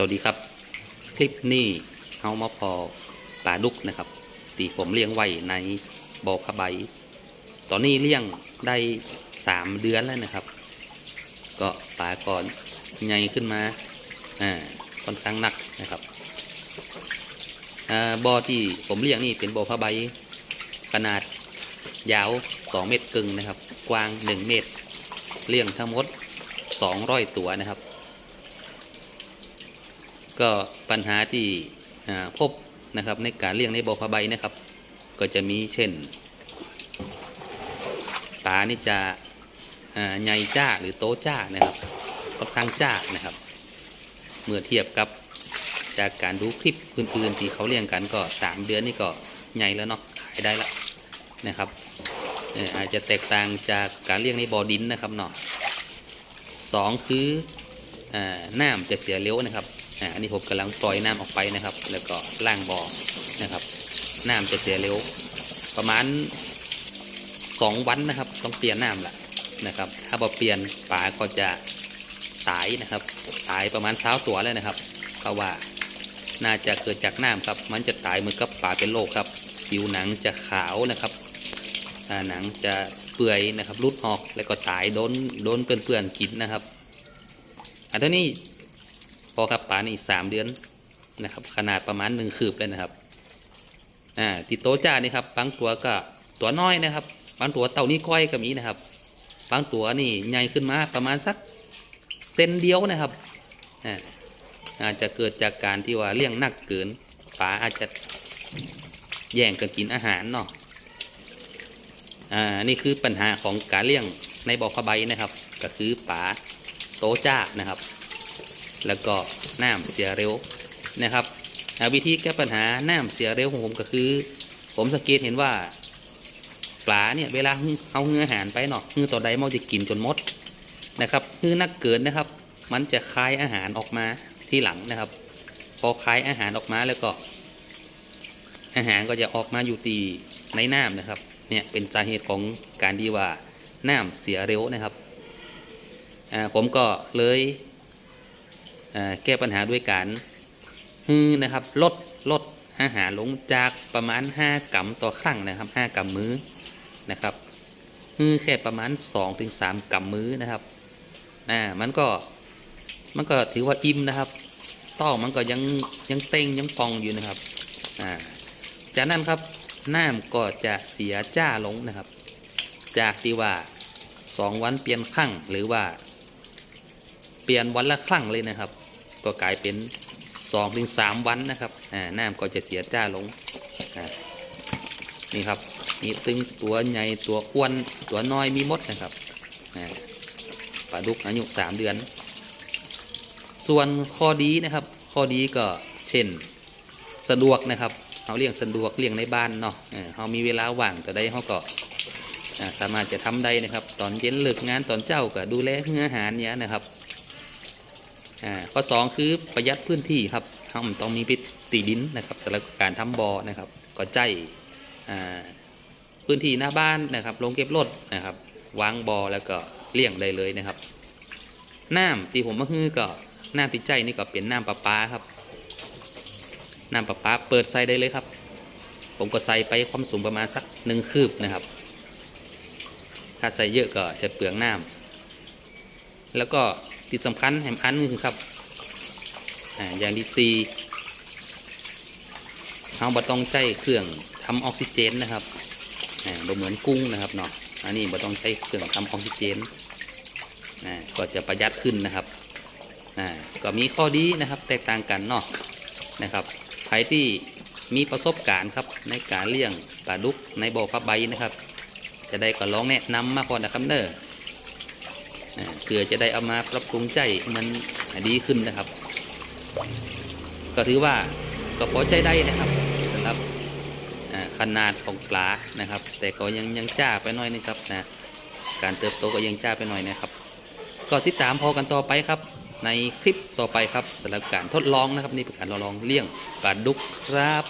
สวัสดีครับ คลิปนี้เฮามาพอปลาดุกนะครับ ตีผมเลี้ยงไว้ในบ่อผ้าใบ ตอนนี้เลี้ยงได้สามเดือนแล้วนะครับ ก็ปลาก่อนใหญ่ขึ้นมาอ่าค่อนข้างหนักนะครับอ่าบ่อที่ผมเลี้ยงนี่เป็นบ่อผ้าใบ ขนาดยาว 2 เมตรกึ่งนะครับ กว้าง 1 เมตร เลี้ยงทั้งหมด 200 ตัวนะครับ ก็ปัญหาที่พบนะครับในการเลี้ยงในบ่อผ้าใบนะครับ ก็จะมีเช่นปลานี่จะใหญ่จ้าหรือโตจ้านะครับค่อนข้างจ้านะครับ เมื่อเทียบกับจากการดูคลิปอื่นๆที่เขาเลี้ยงกันก็ 3 เดือนนี่ก็ใหญ่แล้วเนาะขายได้แล้วนะครับอาจจะแตกต่างจากการเลี้ยงในบ่อดินนะครับเนาะสองคืออน้ำจะเสียเร็วนะครับ อันนี้ผมกำลังปล่อยน้ำออกไปนะครับ แล้วก็ล่างบ่อนะครับ น้ำจะเสียเร็ว ประมาณ 2 วันนะครับ ต้องเปลี่ยนน้ำละนะครับ ถ้าบ่เปลี่ยนปลาก็จะตายนะครับ ตายประมาณเช้าตัวเลยนะครับ เพราะว่าน่าจะเกิดจากน้ำครับ มันจะตายเหมือนกับปลาเป็นโรคครับ ผิวหนังจะขาวนะครับหนังจะเปื่อยนะครับรุดออกแล้วก็ตายโดนโดนเปื่อนๆกินนะครับอันนี้ อครับปลานี่สามเดือนนะครับ ขนาดประมาณหนึ่งคืบเลยนะครับอ่าติดโตจ้านี่ครับบางตัวก็ตัวน้อยนะครับบางตัวเต่านี้ก้อยก็มีนะครับบางตัวนี่ใหญ่ขึ้นมาประมาณสักเซนเดียวนะครับอ่าอาจจะเกิดจากการที่ว่าเลี้ยงนักเกินปลาอาจจะแย่งกันกินอาหารเนาะอ่านี่คือปัญหาของการเลี้ยงในบ่อผ้าใบนะครับ ก็คือปลาโตจ้านะครับ แล้วก็น้ำเสียเร็วนะครับวิธีแก้ปัญหาน้ำเสียเร็วของผมก็คือ ผมสังเกตเห็นว่าปลาเนี่ยเวลาเอาเงืออาหารไปเนาะเงือตัวใดมันจะกินจนหมดนะครับเงือนักเกินนะครับ มันจะคายอาหารออกมาที่หลังนะครับ พอคายอาหารออกมาแล้วก็ อาหารก็จะออกมาอยู่ตีในน้ำนะครับเนี่ยเป็นสาเหตุของการที่ว่าน้ำเสียเร็วนะครับผมก็เลย แก้ปัญหาด้วยการฮือนะครับลดลดอาหารลงจากประมาณ 5กรัมต่อครั้งนะครับ 5กรัมมื้อนะครับฮือแค่ประมาณ 2-3กรัมมื้อนะครับอ่ามันก็มันก็ถือว่าอิ่มนะครับต้อมันก็ยังยังเต้งยังปองอยู่นะครับอ่าจากนั้นครับน้ำก็จะเสียจ้าลงนะครับ จากที่ว่า 2 วันเปลี่ยนครั้งหรือว่า ปลี่ยนวันละครั้งเลยนะครับ ก็กลายเป็น2-3ถึง3วันนะครับอ่าน้ำก็จะเสียจ้าลงนี่ครับนี่ตึงตัวใหญ่ตัวอ้วนตัวน้อยมีมดนะครับปลาดุกอายุ3เดือน ส่วนข้อดีนะครับ ข้อดีก็เช่นสะดวกนะครับเขาเลี้ยงสะดวกเลี้ยงในบ้านเนาะเขามีเวลาว่างแต่ได้เขาก็สามารถจะทำได้นะครับ ตอนเย็นเลิกงานตอนเจ้าก็ดูแลเรื่องอาหารเนี้ยนะครับ อ่าข้อสองคือประหยัดพื้นที่ครับเขาต้องมีพิตีดินนะครับสำหรับการทำบอ่อนะครับก็ใจอ่าพื้นที่หน้าบ้านนะครับลงเก็บรถนะครับ วางบอ่อแล้วก็เลี้ยงได้เลยนะครับน้ำที่ผมมาฮือก็น้ำที่ใจนี่ก็เป็นน้ำประปาครับน้ำประปาเปิดใส่ได้เลยครับ ผมก็ใส่ไปความสูงประมาณสักหนึ่งคืบนะครับ ถ้าใส่เยอะก็จะเปลืองน้ำแล้วก็ ที่สำคัญแหมอันนึงคือครับออย่างที่สี่เราบ่ต้องใช้เครื่องทำออกซิเจนนะครับอ่าบ่เหมือนกุ้งนะครับเนาะอันนี้บ่ต้องใช้เครื่องทำออกซิเจนอ่าก็จะประหยัดขึ้นนะครับอ่าก็มีข้อดีนะครับแตกต่างกันเนาะนะครับใครที่มีประสบการณ์ครับในการเลี้ยงปลาดุกในบ่อผ้าใบนะครับ จะได้ก็ลองแนะนำมาก่อนนะครับเนออ่า เพื่อจะได้เอามาปรับปรุงใจมันดีขึ้นนะครับ ก็ถือว่าก็พอใจได้นะครับสำหรับขนาดของปลานะครับ แต่ก็ยังยังจ้าไปหน่อยนึงครับนะการเติบโตก็ยังจ้าไปหน่อยนะครับ ก็ติดตามพอกันต่อไปครับ ในคลิปต่อไปครับสำหรับการทดลองนะครับนี่เป็นการทดลองเลี้ยงปลาดุกครับ